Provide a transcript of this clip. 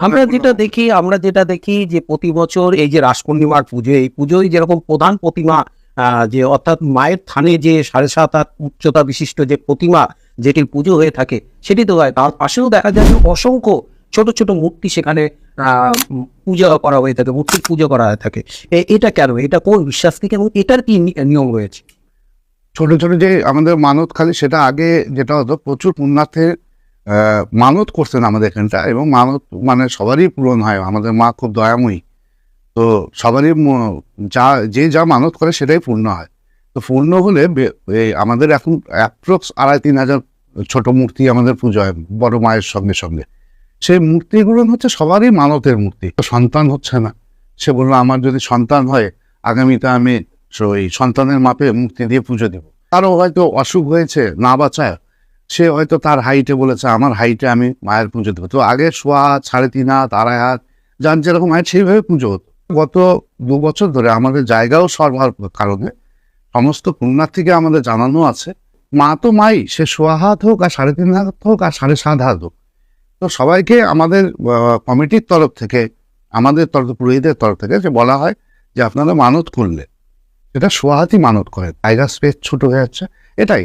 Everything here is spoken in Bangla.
আমরা যেটা দেখি আমরা যেটা দেখি যে প্রতি বছর এই যে রাস পূর্ণিমার পুজো এই পুজোয় যেরকম প্রধান প্রতিমা যে অর্থাৎ মায়ের থানে যে সাড়ে সাত হাত উচ্চতা বিশিষ্ট যে প্রতিমা যেটির পুজো হয়ে থাকে সেটি তো হয়। তার পাশেও দেখা যায় যে অসংখ্য ছোট ছোট মূর্তি সেখানে পূজা করা হয়ে থাকে মূর্তির পুজো করা হয়ে থাকে। এটা কেন? এটা কোন বিশ্বাস থেকে এবং এটার কি নিয়ম রয়েছে? ছোট ছোট যে আমাদের মানত খালি সেটা আগে যেটা হতো প্রচুর পুণ্যার্থের মানত করতেন আমাদের এখানটা এবং মানত মানে সবারই পূরণ হয়। আমাদের মা খুব দয়াময়ী। তো সবারই যা, যে যা মানত করে সেটাই পূর্ণ হয়। তো পূর্ণ হলে আমাদের এখন অ্যাপ্রক্স আড়াই তিন হাজার ছোট মূর্তি আমাদের পুজো হয় বড় মায়ের সঙ্গে সঙ্গে। সেই মূর্তিগুলো হচ্ছে সবারই মানতের মূর্তি। তো সন্তান হচ্ছে না। সে বলল, আমার যদি সন্তান হয়, আগামীতে আমি ওই সন্তানের মাপে মূর্তি দিয়ে পুজো দিব। তারও হয়তো অসুখ হয়েছে, না বাঁচায়। সে হয়তো তার হাইটে বলেছে, আমার হাইটে আমি মায়ের পুজো দেবো। তো আগে সোয়া সাড়ে তিন হাত, আড়াই হাত, যার যেরকম হাইট সেইভাবে পুজো হতো। গত দু বছর ধরে আমাদের জায়গাও সরবরাহ কারণে সমস্ত থেকে আমাদের জানানো আছে, মা তো মাই, সে সোয়া হাত হোক আর সাড়ে তিন হাত হোক আর সাড়ে সাত হাত হোক। তো সবাইকে আমাদের কমিটির তরফ থেকে, আমাদের তরফ পুরোহিতের তরফ থেকে যে বলা হয় যে আপনারা মানত করলে, সেটা সোয়াহাতি মানত করে জায়গা স্পেস ছোট হয়ে যাচ্ছে, এটাই।